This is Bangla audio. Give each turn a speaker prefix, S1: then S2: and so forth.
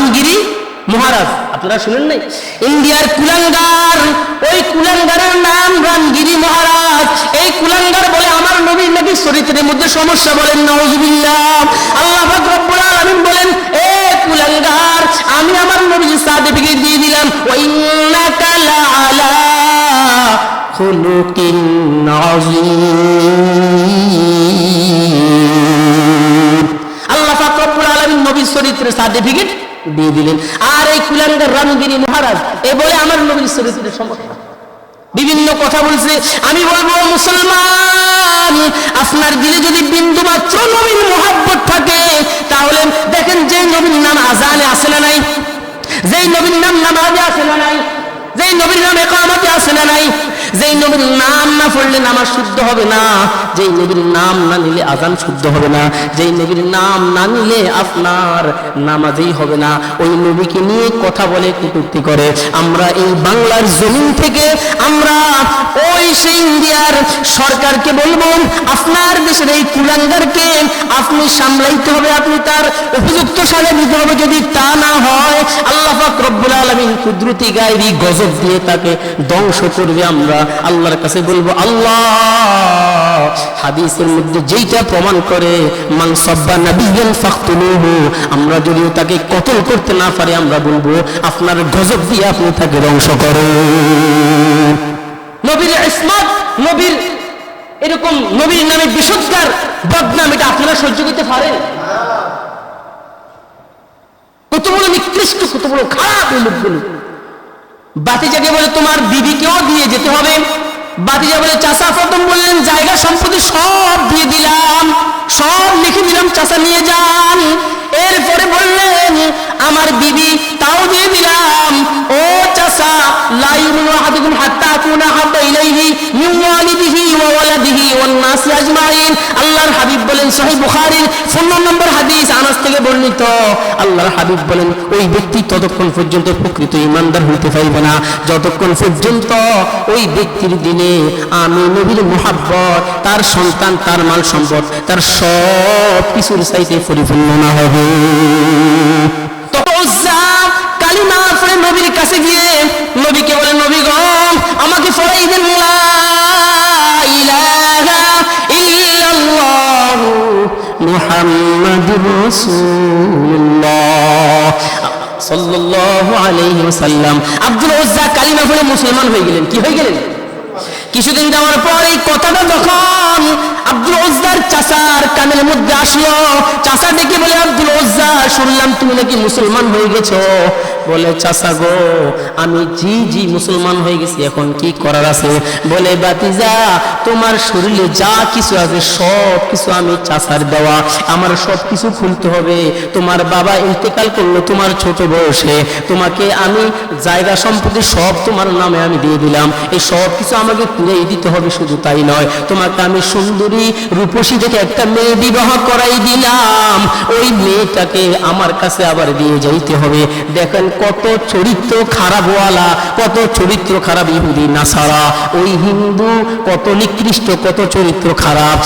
S1: রামগিরি মহারাজ, আপনারা শুনেন নাই? ইন্ডিয়ার কুলাঙ্গার, ওই কুলাঙ্গারের নাম রামগিরি মহারাজ। এই কুলাঙ্গার বলে আমার নবীর নাকি চরিত্রের মধ্যে সমস্যা বলেন নওয়াজুবিল্লাহ আল্লাহ রব্বুল আলামিন বলেন, এ কুলাঙ্গার, আমি আমার নবীর সার্টিফিকেট দিয়ে দিলাম। ওয়াইন্নাকা লাআলা খুলুকিন আযীম নবীর চরিত্রের সার্টিফিকেট দিয়ে দিলেন। আর এই কুলাঙ্গার রামগিরি মহারাজ, এ বলে আমার নবীর চরিত্রের সমস্যা বিভিন্ন কথা বলছে, আমি বলব, মুসলমান, আপনার দিলে যদি বিন্দু মাত্র নবীর মোহাব্বত থাকে, তাহলে দেখেন যে নবীর নাম আজানে আসে না নাই যেই নবীর নাম নামাজে আসে না নাই যেই নবীর নাম একামতে আসে না যেই নবীর নাম না পড়লে নামাজ শুদ্ধ হবে না, যেই নবীর নাম না নিলে আজান শুদ্ধ হবে না, যেই নবীর নাম না নিলে আপনার নামাজেই হবে না। ওই নবীকে নিয়ে কথা বলে কটূক্তি করে। আমরা এই বাংলার জমিন থেকে আমরা ওই সেই ইন্ডিয়ার সরকারকে বলব, আপনার দেশের এই কুলাঙ্গারকে আপনি সামলাইতে হবে, আপনি তার উপযুক্ত সাজা দিতে হবে। যদি তা না হয়, আল্লাহ রব্বুল আলামিন কুদরতি গায়রি গজব দিয়ে তাকে ধ্বংস করবে আমরা। আল্লাহর কাছে বলব, আল্লাহ, হাদিসের মধ্যে যেইটা প্রমাণ করে, মান সাব্বা নাবিয়ান আমরা যদিও তাকে কতল করতে না পারি, আমরা বলব, আপনার গজব দিয়ে আপনি তাকে ধ্বংস করুন। নবীর ইসমাত নবীর এরকম নবীর নামে বিশুদ্ধার বদনাম, এটা আপনারা সহ্য করতে পারেন? কত বড় নিকৃষ্ট, কত বড় খারাপ এই লোকগুলো। বাতিজাকে বলে তোমার বিবিকেও দিয়ে যেতে হবে। বাতিজা বলে চাষা প্রথম বললেন, জায়গা সম্পত্তি সব দিয়ে দিলাম। সব লিখে দিলাম চাষা নিয়ে যান। এরপরে বললেন, আমার বিবি আল্লাহর হাবিব বলেন, সহিহ বুখারীর 15 নম্বর হাদিস আনাস থেকে বর্ণিত। আল্লাহর হাবিব বলেন, ওই ব্যক্তি ততক্ষণ পর্যন্ত প্রকৃত ইমানদার হইতে পারবে না। যতক্ষণ পর্যন্ত ওই ব্যক্তির দিনে আমি নবীর মোহাব্বত, তার সন্তান, তার মাল সম্পদ, তার সব কিছুর চাইতে পরিপূর্ণ না হবে। মুহাম্মাদুর রাসূলুল্লাহ সাল্লাল্লাহু আলাইহি ওয়াসাল্লাম। আব্দুল উজ্জা কালিমা পড়ে মুসলমান হয়ে গেলেন। কি হয়ে গেলেন? কিছুদিন যাওয়ার পর এই কথাটা যখন আব্দুল উজ্জার চাচার কানের মধ্যে আসলো, চাচা দেখে শুনলাম তুমি নাকি মুসলমান হয়ে গেছো। বলে, চাচা গো, আমি জি জি মুসলমান হয়ে গেছি, এখন কি করার আছে? বলে বাতিজা তোমার শরীরে যা কিছু আছে, সব কিছু আমি চাচার দেওয়া। আমার সব কিছু খুলতে হবে। তোমার বাবা ইন্তেকাল করল তোমার ছোট বয়সে। তোমাকে আমি জায়গা সম্পত্তি সব তোমার নামে আমি দিয়ে দিলাম। এই সব কিছু আমাকে তুলেই দিতে হবে, শুধু তাই নয়। তোমাকে আমি সুন্দরী রূপসী থেকে একটা মেয়ে বিবাহ করাই দিলাম। ওই মেয়েটাকে আমার কাছে আবার দিয়ে যাইতে হবে। দেখেন কত চরিত্র খারাপওয়ালা, কত চরিত্র খারাপ ইহুদি, নাসারা। ওই হিন্দু কত নিকৃষ্ট, কত চরিত্র খারাপ।